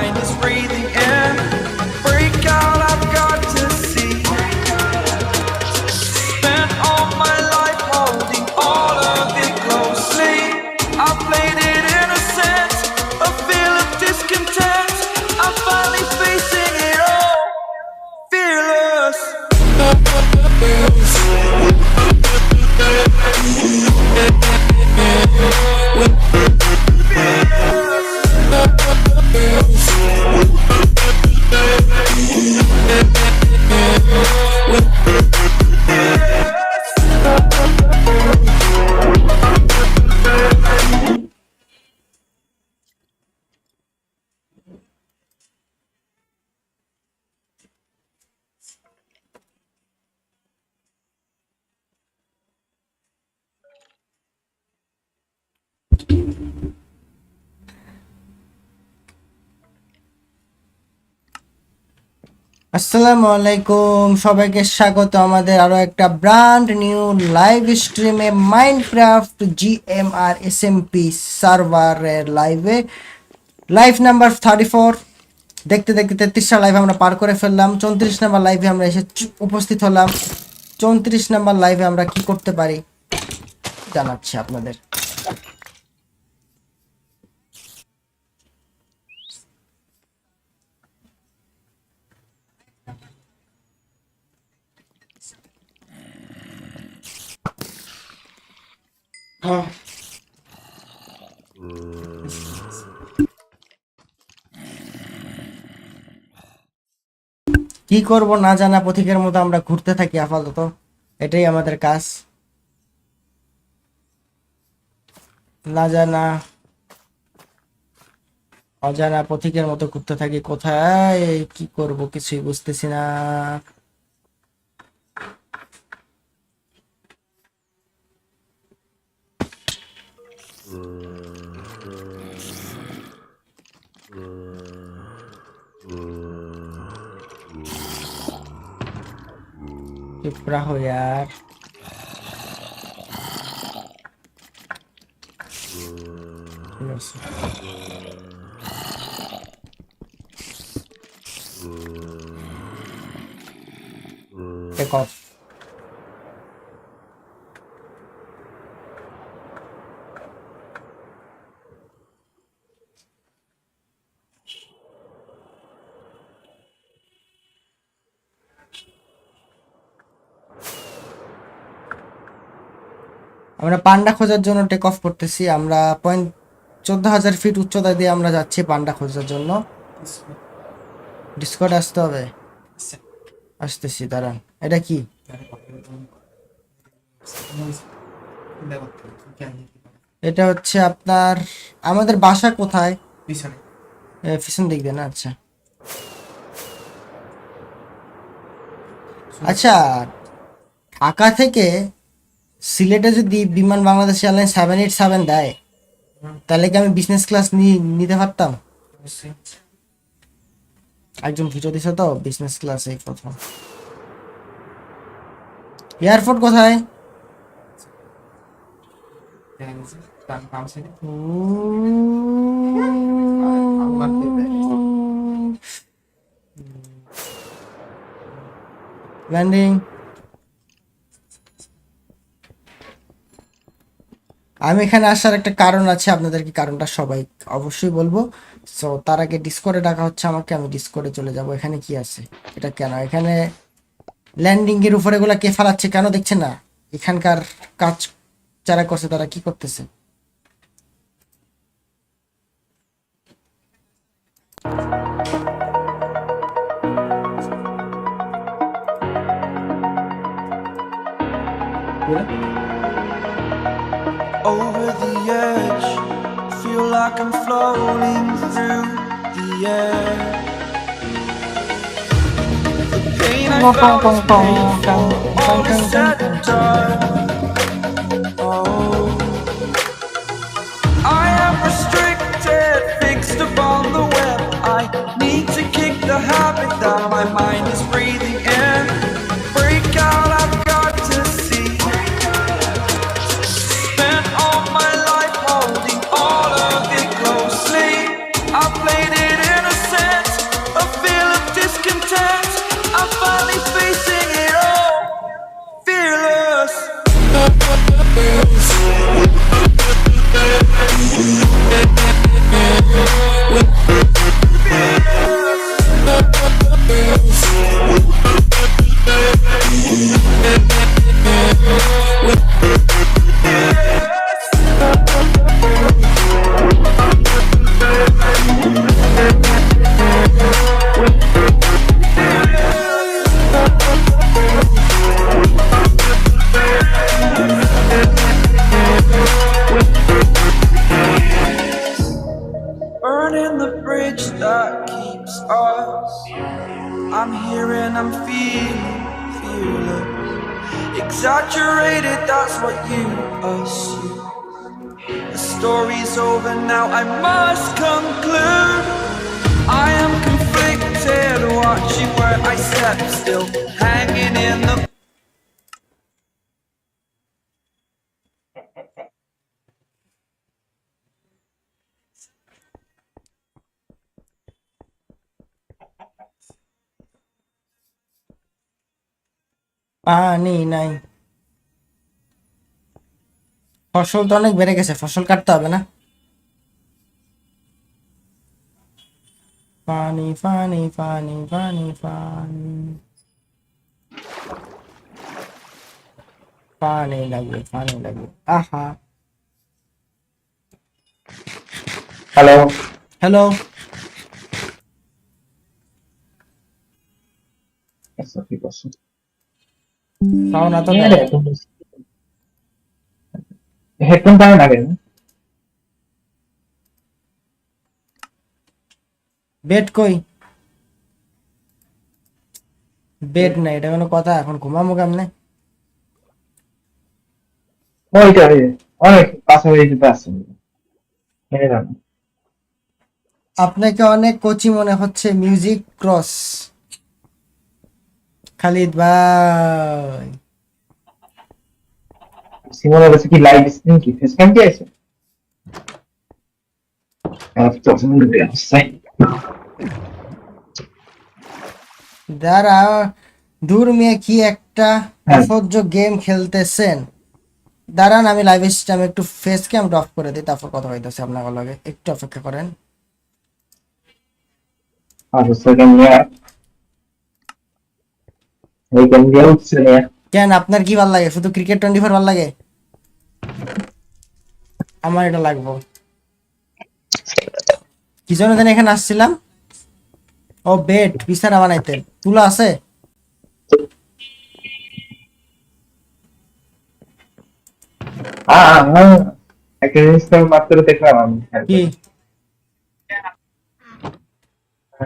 Mind is breathing আসসালামু আলাইকুম। সবাইকে স্বাগত। আমাদের আরও একটা ব্র্যান্ড নিউ লাইভ স্ট্রিমে মাইনক্রাফট জিএমআর এসএমপি সার্ভারের লাইভে লাইভ নাম্বার থার্টি ফোর দেখতে দেখতে তেত্রিশটা লাইভ আমরা পার করে ফেললাম। চৌত্রিশ নাম্বার লাইভে আমরা এসে উপস্থিত হলাম। চৌত্রিশ নাম্বার লাইভে আমরা কি করতে পারি? জানাচ্ছি আপনাদের। কি করব না জানা পথিকের মতো আমরা ঘুরতে থাকি আপাতত। এটাই আমাদের কাজ। না জানা, অজানা পথিকের মতো ঘুরতে থাকি কোথায়, কি করব কিছুই বুঝতেছি না। Tipo pra roiar. Nossa. Tem. আমরা পান্ডা খোঁজার জন্য টেক অফ করতেছি আমরা পয়েন্ট চোদ্দ হাজার ফিট উচ্চতা দিয়ে আমরা যাচ্ছি পান্ডা খোঁজার জন্য। ডিসকর্ড আসতে হবে? আসতেছি দাঁড়ান। এটা কি? এটা হচ্ছে আপনার আমাদের বাসা কোথায়? পিছনে। পিছন দিক দিয়ে না? আচ্ছা। আচ্ছা ঢাকা থেকে সিলেটে যদি Biman Bangladesh airlines seven eight seven দেয়, তাহলে কি আমি বিজনেস ক্লাস নিতে পারতাম? একজন ভিডিও দিছে তো বিজনেস ক্লাস এই প্রথম। এয়ারপোর্ট কোথায়? ল্যান্ডিং আমি এখানে আসার একটা কারণ আছে, আপনাদেরকে কারণটা সবাই অবশ্যই বলব। সো তার আগে ডিসকোডে ডাকা হচ্ছে আমাকে, আমি ডিসকোডে চলে যাব। এখানে কি আছে? এটা কেন? এখানে ল্যান্ডিং এর উপরে এগুলা কে ফালাচ্ছে কেন? দেখছে না? এখানকার কাজ যারা করছে তারা কি করতেছে? Like I'm floating through the air. The pain I felt was paid for, all said and done. Burning the bridge that keeps us. I'm here and I'm feeling fearless. Exaggerated, that's what you assume. The story's over now, I must conclude. I am conflicted, watching where I step still, hanging in the পানি নাই। ফসল তো অনেক বেড়ে গেছে ফসল কাটতে হবে না। পানি পানি পানি পানি পানি। পানি লাগবে পানি লাগবে আহা। হ্যালো। হ্যালো। আচ্ছা ঠিক আছে। না তো হেডফোন পাবে না। কেন বেড কই? বেড নাই এটা কোনো কথা এখন ঘুমামো কেমনে? ওইটা ওই অনেক পাশাপাশি যান আপনাকে অনেক কোচি মনে হচ্ছে মিউজিক ক্রস খালিদ ভাই। কাছে কি লাইভ স্ক্রিন কি? ফেস ক্যাম কি আছে? আর তো সুন্দর আছে যারা দূর মেয়ে কি একটা হ্যাঁ। অসহ্য গেম খেলতেছেন? দাঁড়ান আমি লাইভ স্ট্রিম একটু ফেস ক্যাম অফ করে দিই তারপর কথা হইতেছে আপনার লগে। একটু অপেক্ষা করেন। আর কেন আপনার কি ভালো লাগে? শুধু ক্রিকেট টোয়েন্টি ফোর ভালো লাগে? আমার এটা লাগবো। কি জন্য জানি এখানে আসছিলাম? ও বেড বিছানা বানাইতে। তুলা আছে? একটা জিনিস তো মাত্র দেখলাম আমি। কি?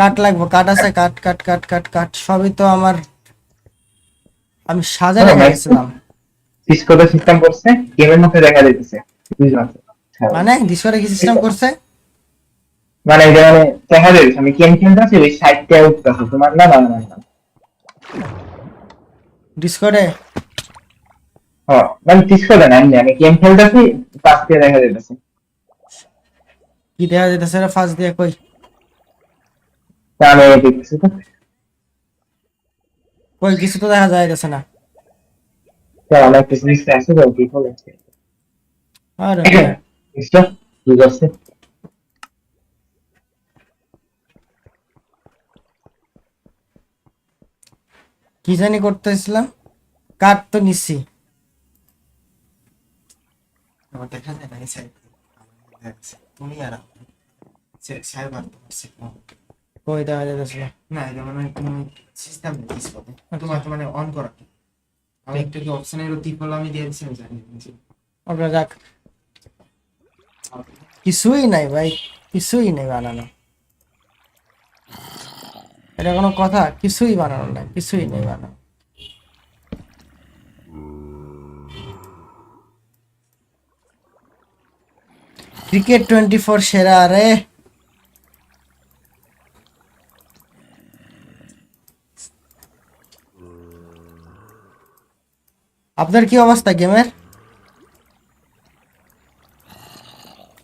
কাঠ লাগবো কাঠ আছে কাঠ কাঠ কাঠ কাঠ কাঠ। সবই তো আমার আমি সাজা হ্যাঁ, রেখে গেছিলাম সিসকোতে সিস্টেম করছে গেমের মধ্যে দেখা যাইতেছে। বুঝলাম। মানে ডিসকরে কি সিস্টেম করছে? মানে এটা মানে দেখা যাচ্ছে আমি গেম খেলতেছি ওই সাইডটা উঠতেছে। তোমার না না না না। ডিসকরে হ্যাঁ মানে সিসকোতে না আমি গেম খেলতেছি পাশ দিয়ে দেখা যাইতেছে। কি দেখা যেতেছে রে ফার্স্ট দিয়ে কই? তা আমি দেখতেছি তো। কই কিছু তো দেখা যাইতেছে না। তা আমার একটা জিনিস আছে তো কি হলো আরে। বুঝছ বুঝতে পারছি। কি জানি করতেছিলাম? কাঠ তো নিচ্ছি আমার দেখা যায় না তুমি আর আমি। সে- কই দেখা যাইতেছিল না এটা মানে কোনো সিস্টেম নেই ডিসপ্লে তোমার তো মানে অন করা। আমি একটু কি অপশনের টিপ হলো আমি দিয়ে দিচ্ছি আমি জানি না। ওকে যাক। কিছুই নাই ভাই কিছুই নেই বানানো। এটা কোনো কথা কিছুই বানানো নাই কিছুই নেই বানানো। ক্রিকেট টোয়েন্টি ফোর সেরা আরে আপনার কি অবস্থা গেমের?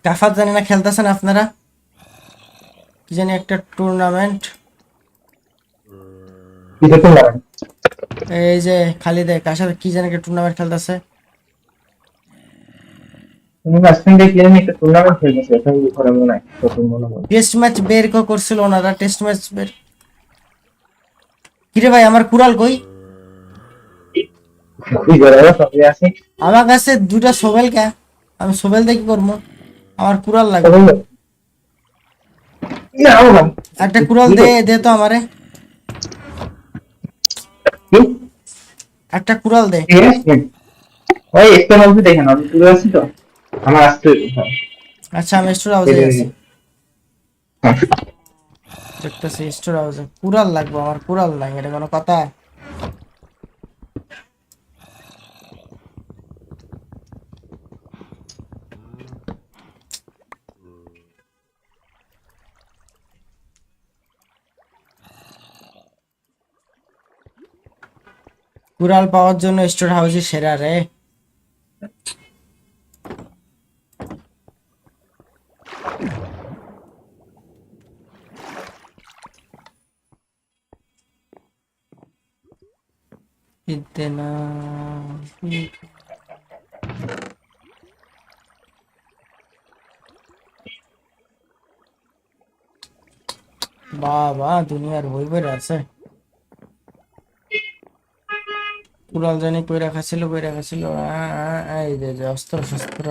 কাফাত জানি না খেলতেছেন আপনারা? কি জানি একটা টুর্নামেন্ট এই যে খালি দেখ সাথে কি জানি একটা টুর্নামেন্ট খেলতেছে। টেস্ট ম্যাচ বের করছিল ওনারা টেস্ট ম্যাচ বের। কিরে ভাই আমার কুড়াল কই? আমার কাছে দুটা সোবেল কে? আমি সোবেল আমার কুড়াল লাগবে। একটা কুড়াল দে দে তো আমারে। একটা কুড়াল দে। ওই একটা দেখেন আমি আছি তো আমার আসতে। আচ্ছা আমি স্টোর হাউসে আছি। দেখতেছি স্টোর হাউসে কুড়াল লাগবে, আমার কুড়াল নাই, এটা কোনো কথা। কুড়াল পাওয়ার জন্য স্টোর হাউসে সেরা রে। বাবা দুনিয়ার বই বই আছে। কুড়াল জানি কই রাখা ছিল কই রাখা ছিল এই যে অস্ত্র শস্ত্র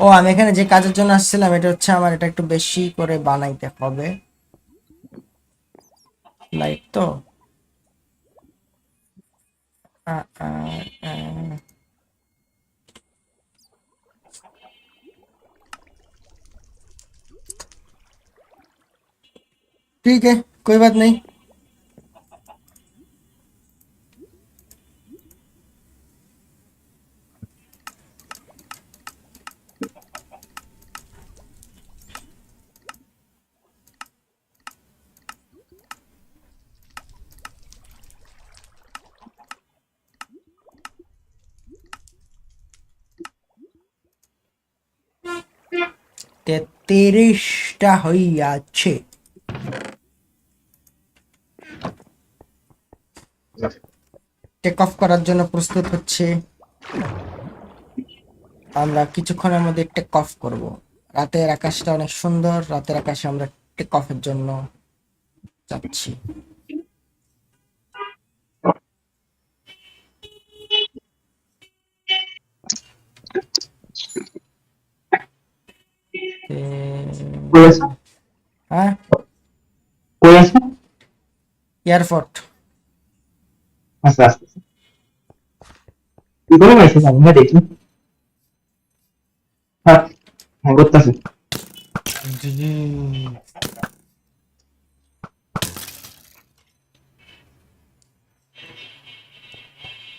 ও, আমি এখানে যে কাজের জন্য আসছিলাম, এটা হচ্ছে আমার, এটা একটু বেশি করে বানাইতে হবে। লাইট তো? ठीक है कोई बात नहीं তেত্রিশটা হইয়াছে টেক অফ করার জন্য প্রস্তুত হচ্ছে। আমরা কিছুক্ষণের মধ্যে টেক অফ করব। রাতের আকাশটা অনেক সুন্দর। রাতের আকাশে আমরা টেক অফের জন্য যাচ্ছি। হ্যাঁ? এয়ারপোর্ট আস্তে আস্তে কি করে পাইছিস আমি না দেখি হ্যাঁ হ্যাঁ করতেছি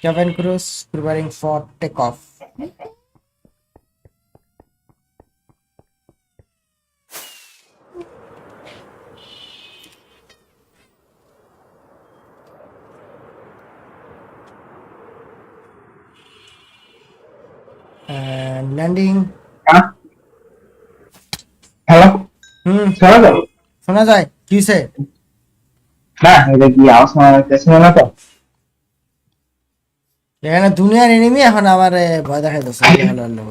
Cabin crews preparing for takeoff. And landing. Hello হুম শোনা তো শোনা যায় কি হইছে? না এটা কি আওয়াজ শোনা যাচ্ছে না তো? এখানে দুনিয়ার এনিমি এখন আমার ভয় দেখাই দিচ্ছে হ্যালো হ্যালো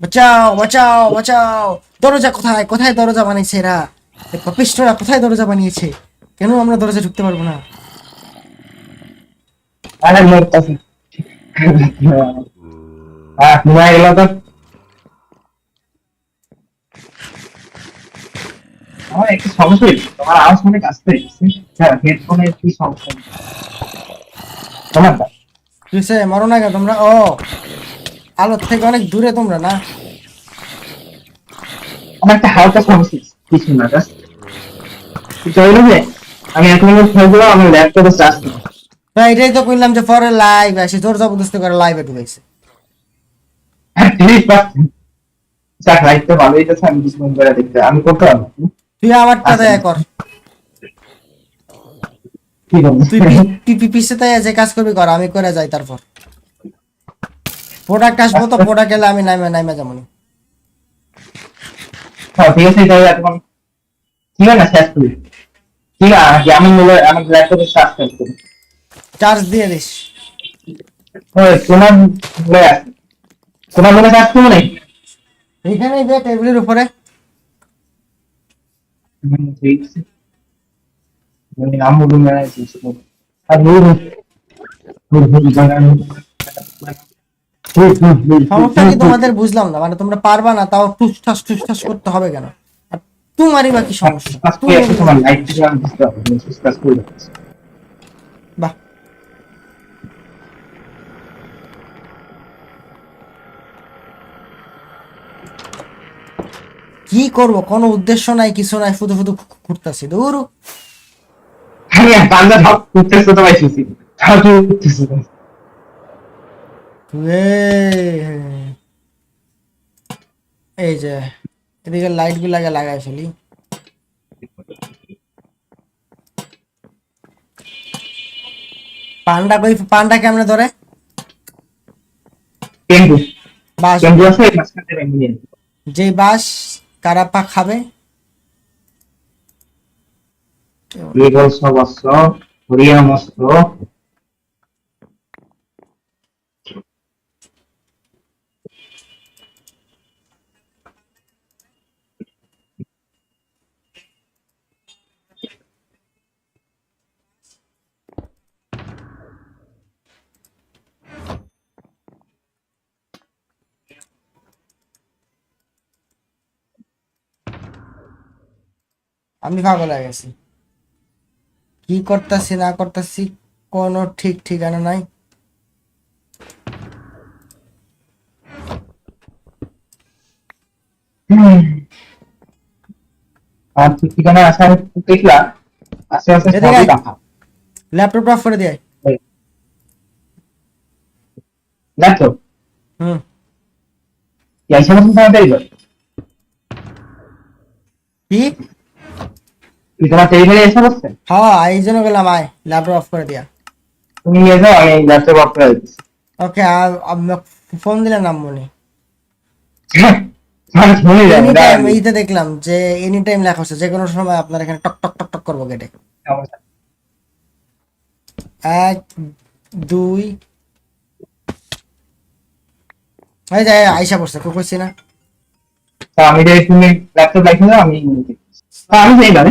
বাঁচাও বাঁচাও বাঁচাও। দরজা কোথায়? কোথায় দরজা বানিয়েছে এরা? এই কোথায় দরজা বানিয়েছে? কেন আমরা দরজা ঢুকতে পারব না? আরে মরতেছি। হ্যাঁ ঘুমাই গেল তো? আমার একটা সমস্যা হয়েছে। তোমার আওয়াজ অনেক আসতে হ্যাঁ হেডফোনের কি সমস্যা তোমার না কিসে মরো না কেন তোমরা? ও আলোর থেকে অনেক দূরে তোমরা না? আমার একটা হালকা সমস্যা হয়েছে, কিছু না জাস্ট চলে যে আমি এখন খেলব আমার ল্যাপটপে চার্জ তো এটাই তো কইলাম যে পরে লাইভ আসে জোর জবরদস্তি করে লাইভে ঢুকাইছে। আমি আমি পারব। তুই আমারটা দেয়া কর। তুই তুই যে কাজ করবি কর আমি করে যাই তারপর। প্রোডাক্ট আসব তো প্রোডাক্ট এলে আমি নাইমে নাইমে যাব না। হ্যাঁ ঠিক আছে এখন ঠিক আছে শেষ করি। ঠিক আছে আমি আমার ল্যাপটপে শেষ করি চার্জ দিয়ে দিস। ওই তোমার তোমার মোবাইল চার্জ করব নাকি? এইখানেই দে টেবিলের উপরে। না সমস্যা কি? তোমাদের বুঝলাম না। মানে তোমরা পারবা না তাও টুসঠাস টুসঠাস করতে হবে কেন? আর তোমারই বা কি সমস্যা আজকে তুমি- এসে তোমার লাইট থেকে আমি বুঝতে পারব তুমি সুস্কাজ করে যাচ্ছি বাহ কি করব? কোনো উদ্দেশ্য নাই কিছু নাই শুধু শুধু ঘুরতেছি। দূর এই যে এদিকে লাইট লাগাই ফেলি পান্ডা কই পান্ডা কেমনে ধরে? বাস। যে বাস কারাপা খাবে? বিগল সবস্য হরিয়া আমি পাগল হয়ে গেছি। কি করতেছি না করতেছি কোনো ঠিক ঠিকানা নাই। আর ঠিকানা দেখলা। আস্তে আস্তে ল্যাপটপ অফ করে দিয়ে দেখো হুম। এই সমস্ত সময় দেরি কি তোমার টেবিলে এসে বসছে? হ্যাঁ এই জন্য গেলাম আয় ল্যাপটপ অফ করে দিয়া। তুমি নিয়ে যাও আমি ল্যাপটপ অফ করে দিচ্ছি। ওকে ফোন দিলে নাম মনে। এইতে দেখলাম যে এনি টাইম লেখা হচ্ছে যে কোনো সময় আপনার এখানে টক টক টক টক করব গেটে এক দুই এই যে কো কইছি না আমি যে তুমি ল্যাপটপ রাখি না আমি আমি যাই না